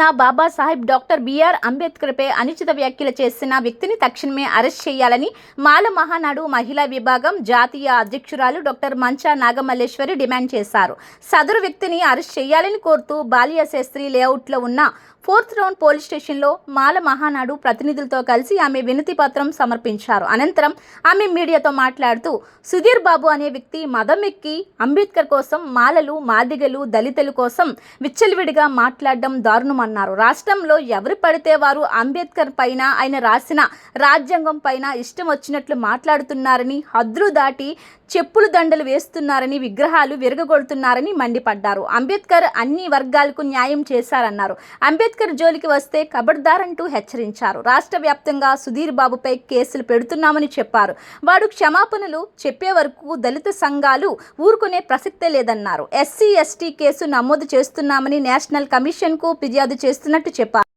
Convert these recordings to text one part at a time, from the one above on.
Bharat Ratna Babasaheb doctor B R అంబేద్కర్పై అనుచిత వ్యాఖ్యలు చేసిన వ్యక్తిని తక్షణమే అరెస్ట్ చేయాలని మాల మహానాడు మహిళా విభాగం జాతీయ అధ్యక్షురాలు డాక్టర్ మంచా నాగమల్లేశ్వరి డిమాండ్ చేశారు. సదరు వ్యక్తిని అరెస్ట్ చేయాలని కోరుతూ బాలియా శాస్త్రి లేఅవుట్లో ఉన్న ఫోర్త్ రౌండ్ పోలీస్ స్టేషన్లో మాల మహానాడు ప్రతినిధులతో కలిసి ఆమె వినతి పత్రం సమర్పించారు. అనంతరం ఆమె మీడియాతో మాట్లాడుతూ సుధీర్ బాబు అనే వ్యక్తి మదం ఎక్కి అంబేద్కర్ కోసం మాలలు మాదిగలు దళితుల కోసం విచ్చలవిడిగా మాట్లాడడం దారుణమన్నారు రాష్ట్రంలో ఎవరు పడితే వారు అంబేద్కర్ పైన ఆయన రాసిన రాజ్యాంగం పైన ఇష్టం వచ్చినట్లు మాట్లాడుతున్నారని హద్దులు దాటి చెప్పులు దండలు వేస్తున్నారని విగ్రహాలు విరగగొడుతున్నారని మండిపడ్డారు. అంబేద్కర్ అన్ని వర్గాలకు న్యాయం చేశారన్నారు. అంబేద్కర్ జోలికి వస్తే కబడ్దార్ అంటూ హెచ్చరించారు. రాష్ట్ర వ్యాప్తంగా సుధీర్ బాబుపై కేసులు పెడుతున్నామని చెప్పారు. వాడు క్షమాపణలు చెప్పే వరకు దళిత సంఘాలు ఊరుకునే ప్రసక్తే లేదన్నారు. ఎస్సీ ఎస్టీ కేసు నమోదు చేస్తున్నామని నేషనల్ కమిషన్కు ఫిర్యాదు చేస్తున్నట్టు చెప్పారు.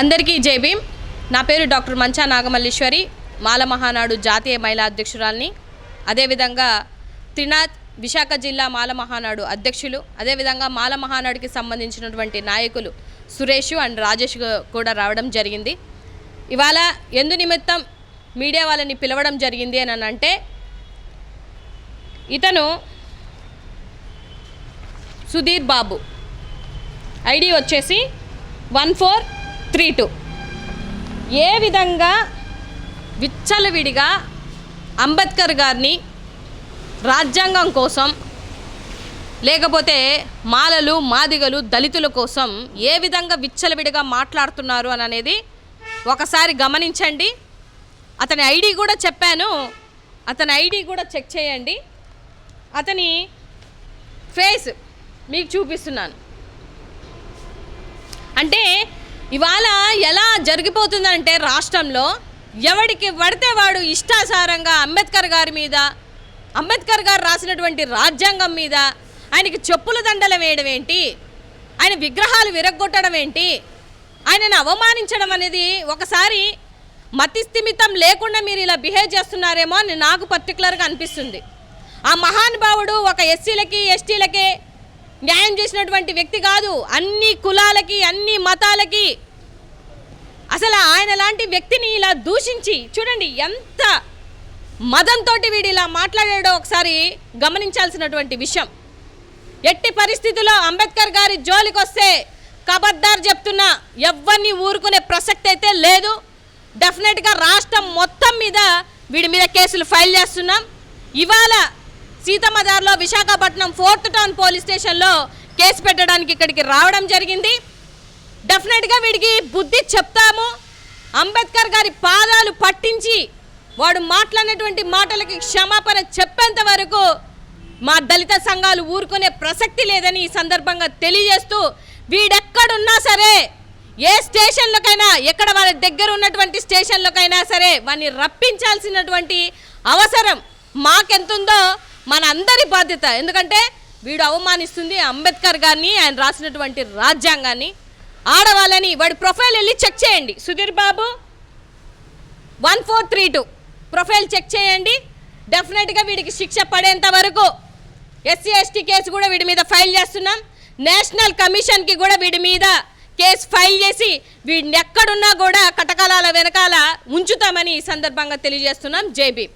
అందరికీ జై భీమ్. నా పేరు డాక్టర్ మంచా నాగమల్లేశ్వరి. మాల మహానాడు జాతీయ మహిళా అధ్యక్షురాల్ని. అదేవిధంగా త్రినాథ్ విశాఖ జిల్లా మాల మహానాడు అధ్యక్షులు. అదేవిధంగా మాల మహానాడుకి సంబంధించినటువంటి నాయకులు సురేష్ అండ్ రాజేష్ కూడా రావడం జరిగింది. ఇవాళ ఎందు నిమిత్తం మీడియా వాళ్ళని పిలవడం జరిగింది అని అంటే ఇతను సుధీర్ బాబు. ఐడి వచ్చేసి వన్ ఫోర్ త్రీ టూ. ఏ విధంగా విచ్చలవిడిగా అంబేద్కర్ గారిని రాజ్యాంగం కోసం లేకపోతే మాలలు మాదిగలు దళితుల కోసం ఏ విధంగా విచ్చలవిడిగా మాట్లాడుతున్నారు అని అనేది ఒకసారి గమనించండి. అతని ఐడి కూడా చెప్పాను. అతని ఐడి కూడా చెక్ చేయండి. అతని ఫేస్ మీకు చూపిస్తున్నాను. అంటే ఇవాళ ఎలా జరిగిపోతుందంటే రాష్ట్రంలో ఎవడికి పడితే వాడు ఇష్టాసారంగా అంబేద్కర్ గారి మీద అంబేద్కర్ గారు రాసినటువంటి రాజ్యాంగం మీద ఆయనకి చెప్పుల దండలు వేయడం ఏంటి? ఆయన విగ్రహాలు విరగ్గొట్టడం ఏంటి? ఆయనను అవమానించడం అనేది ఒకసారి మతిస్థిమితం లేకుండా మీరు ఇలా బిహేవ్ చేస్తున్నారేమో అని నాకు పర్టికులర్గా అనిపిస్తుంది. ఆ మహానుభావుడు ఒక ఎస్సీలకి ఎస్టీలకి న్యాయం చేసినటువంటి వ్యక్తి కాదు. అన్ని కులాలకి అన్ని మతాలకి. అసలు ఆయన లాంటి వ్యక్తిని ఇలా దూషించి చూడండి ఎంత మదంతో వీడు ఇలా మాట్లాడాడో ఒకసారి గమనించాల్సినటువంటి విషయం. ఎట్టి పరిస్థితుల్లో అంబేద్కర్ గారి జోలికి వస్తే కబద్దార్ చెప్తున్నా ఎవ్వరిని ఊరుకునే ప్రసక్తి అయితే లేదు. డెఫినెట్గా రాష్ట్రం మొత్తం మీద వీడి మీద కేసులు ఫైల్ చేస్తున్నాం. ఇవాళ సీతమ్మదార్లో విశాఖపట్నం ఫోర్త్ టౌన్ పోలీస్ స్టేషన్లో కేసు పెట్టడానికి ఇక్కడికి రావడం జరిగింది. డెఫినెట్గా వీడికి బుద్ధి చెప్తాము. అంబేద్కర్ గారి పాదాలు పట్టించి వాడు మాట్లాడినటువంటి మాటలకి క్షమాపణ చెప్పేంత వరకు మా దళిత సంఘాలు ఊరుకునే ప్రసక్తి లేదని ఈ సందర్భంగా తెలియజేస్తూ వీడెక్కడున్నా సరే ఏ స్టేషన్లకైనా ఎక్కడ వాళ్ళ దగ్గర ఉన్నటువంటి స్టేషన్లకైనా సరే వాడిని రప్పించాల్సినటువంటి అవసరం మాకెంతుందో మన అందరి బాధ్యత. ఎందుకంటే వీడు అవమానిస్తుంది అంబేద్కర్ గారిని ఆయన రాసినటువంటి రాజ్యాంగాన్ని. ఆడవాళ్ళని వాడి ప్రొఫైల్ వెళ్ళి చెక్ చేయండి. Sudheer Babu one four three two. Profile check చేయండి. డెఫినెట్గా వీడికి శిక్ష పడేంత వరకు ఎస్సీ ఎస్టీ కేసు కూడా వీడి మీద ఫైల్ చేస్తున్నాం. నేషనల్ కమిషన్కి కూడా వీడి మీద కేసు ఫైల్ చేసి వీడిని ఎక్కడున్నా కూడా కటకలాల వెనకాల ఉంచుతామని ఈ సందర్భంగా తెలియజేస్తున్నాం. జేబీ